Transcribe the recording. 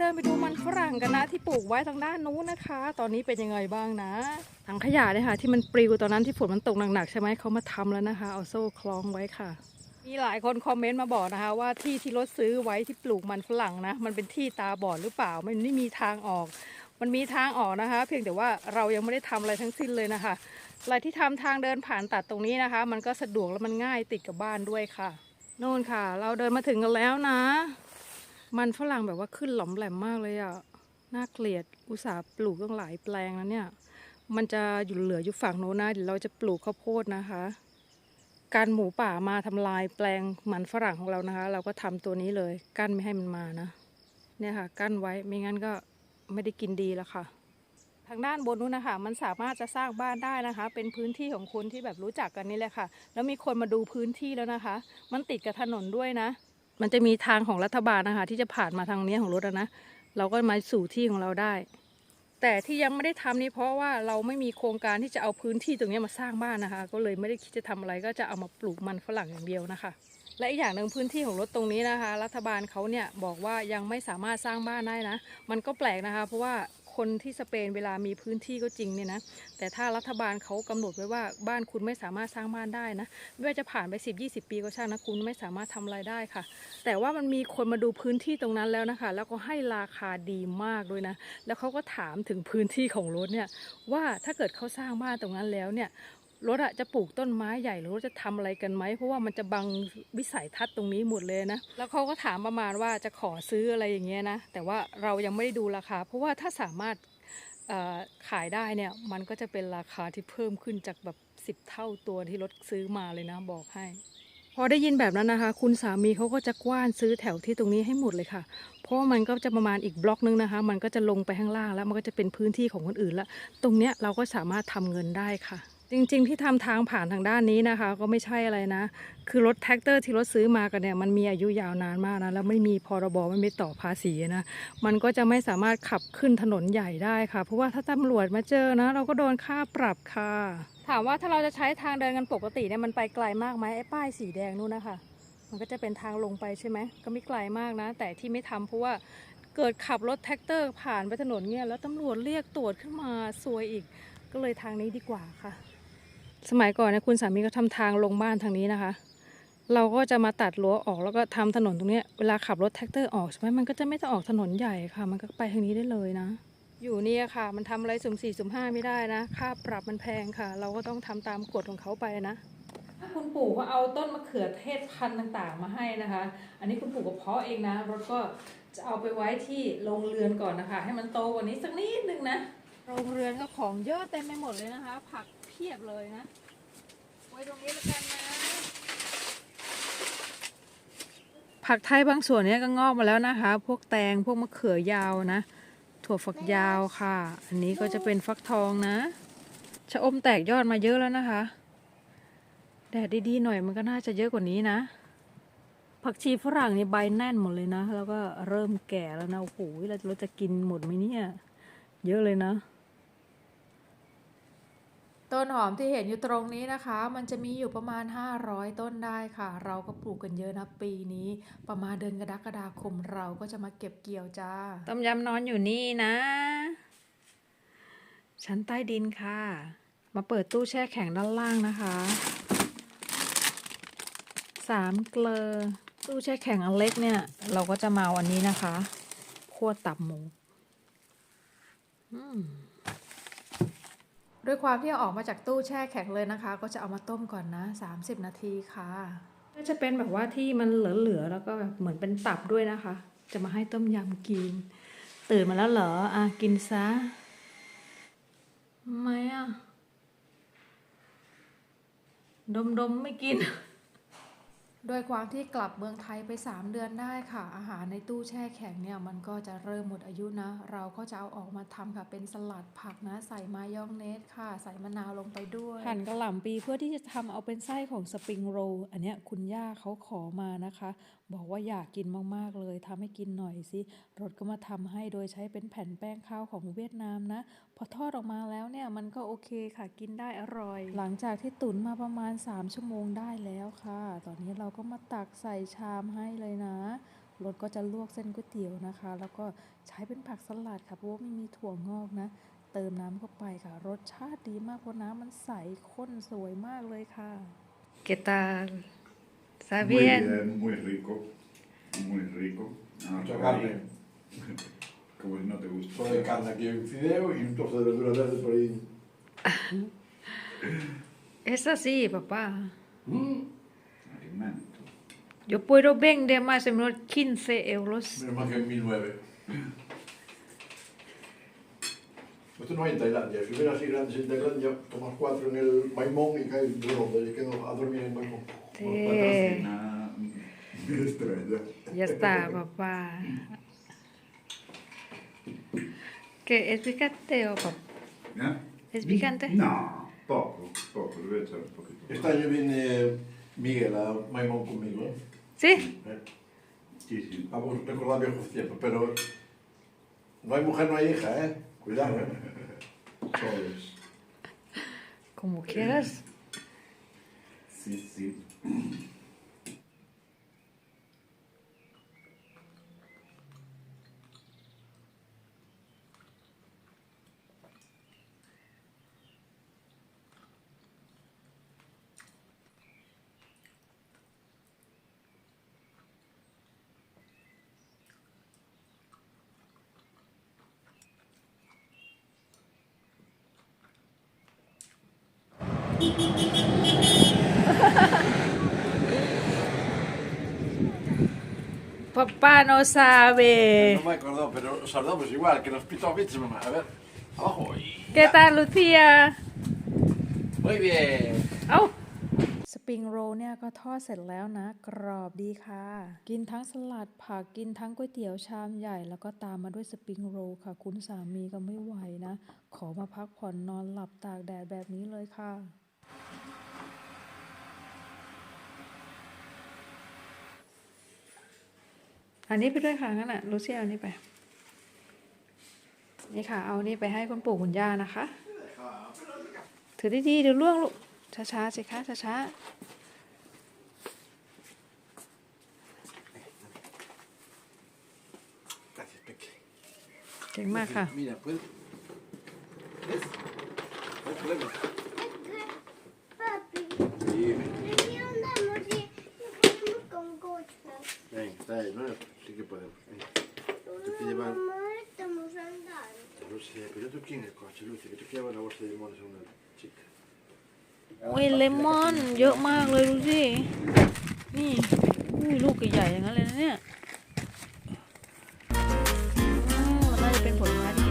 เดินไปดูมันฝรั่งกันนะที่ปลูกไว้ทางด้านนู้นนะคะ ตอนนี้เป็นยังไงบ้างนะถังขยะเนี่ยค่ะที่มันปลิวตอนนั้นที่ฝนมันตกหนักๆใช่ไหมเขามาทำแล้วนะคะ เอาโซ่คล้องไว้ค่ะ มีหลายคนคอมเมนต์มาบอกนะคะ ว่าที่ที่รถซื้อไว้ที่ปลูกมันฝรั่งนะ มันเป็นที่ตาบอดหรือเปล่ามันไม่มีทางออก มันมีทางออกนะคะ เพียงแต่ว่าเรายังไม่ได้ทำอะไรทั้งสิ้นเลยนะคะอะไรที่ทำทางเดินผ่านตัดตรงนี้นะคะ มันก็สะดวกและมันง่ายติดกับบ้านด้วยค่ะโน่นค่ะ เราเดินมาถึงกันแล้วนะ มันฝรั่งแบบว่าขึ้นหลอมแหลมมากเลยอะ่ะ น่าเกลียด อุตส่าห์ปลูกตั้งหลายแปลงแล้วเนี่ย มันจะอยู่เหลืออยู่ฝั่งโน้นนะเดี๋ยวเราจะปลูกข้าวโพดนะคะ การหมูป่ามาทำลายแปลงมันฝรั่งของเรานะคะ เราก็ทำตัวนี้เลย กั้นไม่ให้มันมานะ เนี่ยค่ะ กั้นไว้ ไม่งั้นก็ไม่ได้กินดีแล้วค่ะ ทางด้านบนนู้นนะคะ มันสามารถจะสร้างบ้านได้นะคะ เป็นพื้นที่ของคนที่แบบรู้จักกันนี่แหละค่ะ แล้วมีคนมาดูพื้นที่แล้วนะคะ มันติดกับถนนด้วยนะ มันจะมีทางของรัฐบาลนะคะ ที่จะผ่านมาทางนี้ของรถนะ เราก็มาสู่ที่ของเราได้ แต่ที่ยังไม่ได้ทำนี่เพราะว่าเราไม่มีโครงการที่จะเอาพื้นที่ตรงนี้มาสร้างบ้านนะคะ ก็เลยไม่ได้คิดจะทำอะไรก็จะเอามาปลูกมันฝรั่งอย่างเดียวนะคะ และอีกอย่างหนึ่งพื้นที่ของรถตรงนี้นะคะ รัฐบาลเขาเนี่ยบอกว่ายังไม่สามารถสร้างบ้านได้นะ มันก็แปลกนะคะ เพราะว่า คนที่สเปนเวลามีพื้นที่ก็จริงเนี่ยนะแต่ถ้ารัฐบาลเขากำหนดไว้ว่าบ้านคุณไม่สามารถสร้างบ้านได้นะไม่ว่าจะผ่านไป 10 20 ปีก็ช่างนะคุณไม่สามารถทำอะไรได้ค่ะ แต่ว่ามันมีคนมาดูพื้นที่ตรงนั้นแล้วนะคะ แล้วก็ให้ราคาดีมากด้วยนะ แล้วเขาก็ถามถึงพื้นที่ของรถเนี่ยว่าถ้าเกิดเขาสร้างบ้านตรงนั้นแล้วเนี่ย รถอะจะปลูกต้นไม้ใหญ่หรือจะทำอะไรกันไหมเพราะว่ามันจะบังวิสัยทัศน์ตรงนี้หมดเลยนะ แล้วเขาก็ถามประมาณว่าจะขอซื้ออะไรอย่างเงี้ยนะ แต่ว่าเรายังไม่ได้ดูราคา เพราะว่าถ้าสามารถขายได้เนี่ยมันก็จะเป็นราคาที่เพิ่มขึ้นจากแบบสิบเท่าตัวที่รถซื้อมาเลยนะบอกให้ พอได้ยินแบบนั้นนะคะ คุณสามีเขาก็จะกว้านซื้อแถวที่ตรงนี้ให้หมดเลยค่ะ เพราะมันก็จะประมาณอีกบล็อกนึงนะคะ มันก็จะลงไปข้างล่างแล้วมันก็จะเป็นพื้นที่ของคนอื่นแล้ว ตรงเนี้ยเราก็สามารถทำเงินได้ค่ะ จริงๆ ที่ทำทางผ่านทางด้านนี้นะคะ ก็ไม่ใช่อะไรนะ คือรถแท็กเตอร์ที่รถซื้อมากันเนี่ยมันมีอายุยาวนานมากนะแล้วไม่มีพรบไม่มีต่อภาษีนะมันก็จะไม่สามารถขับขึ้นถนนใหญ่ได้ค่ะ เพราะว่าถ้าตำรวจมาเจอนะ เราก็โดนค่าปรับค่ะ ถามว่าถ้าเราจะใช้ทางเดินกันปกติเนี่ยมันไปไกลมากไหมไอ้ป้ายสีแดงนู่นนะคะมันก็จะเป็นทางลงไปใช่ไหมก็ไม่ไกลมากนะ แต่ที่ไม่ทำเพราะว่าเกิดขับรถแท็กเตอร์ผ่านไปถนนเนี่ยแล้วตำรวจเรียกตรวจขึ้นมาซวยอีก ก็เลยทางนี้ดีกว่าค่ะ สมัยก่อนนะคุณสามีก็ทำทางลงบ้านทางนี้นะคะ เราก็จะมาตัดรั้วออกแล้วก็ทำถนนตรงเนี้ยเวลาขับรถแท็กเตอร์ออกใช่ไหมมันก็จะไม่ต้องออกถนนใหญ่ค่ะ มันก็ไปทางนี้ได้เลยนะ อยู่เนี่ยค่ะ มันทำอะไรสุ่มสี่สุ่มห้าไม่ได้นะ ค่าปรับมันแพงค่ะ เราก็ต้องทำตามกฎของเขาไปนะคุณปู่ก็เอาต้นมะเขือเทศพันธุ์ต่างๆ มาให้นะคะ อันนี้คุณปู่ก็เพาะเองนะรถก็จะเอาไปไว้ที่โรงเรือนก่อนนะคะ ให้มันโตกว่านี้สักนิดนึงนะ โรงเรือนก็ของเยอะเต็มไปหมดเลยนะคะ ผักเพียบเลยนะ ไว้ตรงนี้แล้วกันนะผักไทยบางส่วนเนี้ยก็งอกมาแล้วนะคะ พวกแตงพวกมะเขือยาวนะ ถั่วฝักยาวค่ะ อันนี้ก็จะเป็นฟักทองนะ ชะอมแตกยอดมาเยอะแล้วนะคะ แดดดีๆหน่อยมันก็น่าจะเยอะกว่านี้นะ ผักชีฝรั่งนี่ใบแน่นหมดเลยนะ แล้วก็เริ่มแก่แล้วนะ โอ้โหเราเราจะกินหมดไหมเนี่ย เยอะเลยนะ ต้นหอมที่เห็นอยู่ตรงนี้นะคะ มันจะมีอยู่ประมาณ 500 ต้นได้ค่ะ เราก็ปลูกกันเยอะนะปีนี้ ประมาณเดือนกรกฎาคมเราก็จะมาเก็บเกี่ยวจ้า ต้มยำนอนอยู่นี่นะ ชั้นใต้ดินค่ะ มาเปิดตู้แช่แข็งด้านล่างนะคะสามเกลอตู้แช่แข็งอันเล็กเนี่ย เราก็จะมาเอาอันนี้นะคะคั่วตับหมู อืม ด้วยความที่เอาออกมาจากตู้แช่แข็งเลยนะคะ ก็จะเอามาต้มก่อนนะ 30 นาทีค่ะก็จะเป็นแบบว่าที่มันเหลือๆแล้วก็แบบเหมือนเป็นตับด้วยนะคะ จะมาให้ต้มยำกิน ตื่นมาแล้วเหรออะกินซะไมอะดมๆไม่กิน โดยความที่กลับเมืองไทยไป 3 เดือนได้ค่ะ อาหารในตู้แช่แข็งเนี่ยมันก็จะเริ่มหมดอายุนะ เราก็จะเอาออกมาทำค่ะเป็นสลัดผักนะ ใส่มายองเนสค่ะ ใส่มะนาวลงไปด้วย หั่นกระหล่ำปีเพื่อที่จะทำเอาเป็นไส้ของสปริงโรลอันเนี้ยคุณย่าเขาขอมานะคะ บอกว่าอยากกินมากๆเลยทำให้กินหน่อยสิรถก็มาทำให้โดยใช้เป็นแผ่นแป้งข้าวของเวียดนามนะ พอทอดออกมาแล้วเนี่ยมันก็โอเคค่ะกินได้อร่อย หลังจากที่ตุ๋นมาประมาณ 3 ชั่วโมงได้แล้วค่ะ ตอนนี้เราก็มาตักใส่ชามให้เลยนะรถก็จะลวกเส้นก๋วยเตี๋ยวนะคะ แล้วก็ใช้เป็นผักสลัดค่ะเพราะว่าไม่มีถั่วงอกนะ เติมน้ำเข้าไปค่ะ รสชาติดีมากเพราะน้ำมันใสข้นสวยมากเลยค่ะ ¿Qué tal? ¿Está Muy bien, muy rico. Muy rico. Ah, Mucha carne. Como si no te gusta. Solo de carne aquí, un fideo y un trozo de verdura verde por ahí. Es así, papá. Mm. Alimento. Yo puedo vender más o menos 15 euros. Menos mal que en 1009. Esto no hay en Tailandia. Si hubiera así grandes en Tailandia, tomas cuatro en el Maimón y caes redondo. Y quedo a dormir en Maimón. Sí. Ya está, papá. ¿Qué? ¿Es picante o papá? ¿Eh? ¿Es picante? No, poco, poco. Le voy a echar un poquito. Este año viene Miguel a Maimón conmigo. ¿eh? ¿Sí? Eh, Sí, sí. Vamos a recordar viejos tiempos, pero no hay mujer, no hay hija, ¿eh? Cuidado, ¿eh? Como quieras. versículo. Beep, beep, beep, beep. Papá no sabe. No me acordó, pero saludamos igual, que nos pitó bichos, mamá. A ver, abajo. y- ¿Qué tal, Lucía? Muy bien. เอ้าสปริงโรลเนี่ยก็ทอดเสร็จแล้วนะ กรอบดีค่ะ กินทั้งสลัดผักกินทั้งก๋วยเตี๋ยวชามใหญ่ แล้วก็ตามมาด้วยสปริงโรลค่ะ คุณสามีก็ไม่ไหวนะ ขอมาพักผ่อนนอนหลับตากแดดแบบนี้เลยค่ะ อันนี้ไปด้วยค่ะงั้นอะลูซียเอานนี้ไป นี่ค่ะ เอานี่ไปให้คุณปู่คุณย่านะคะ ถือดีๆเดี๋ยวล่วงลูก ช้าๆสิคะช้าๆเก่งมากค่ะ Dime. 빨리. Tutti gli vanno. Lucia, per tu chi ne qua? C'è Lucia che cerchiamo la vostra di là sono cicca. อุ้ยเลมอนเยอะมากเลยดูสิ นี่อุ้ยลูกใหญ่ๆอย่างนั้นเลยนะเนี่ยอืมมันน่าจะเป็นผลไม้ที่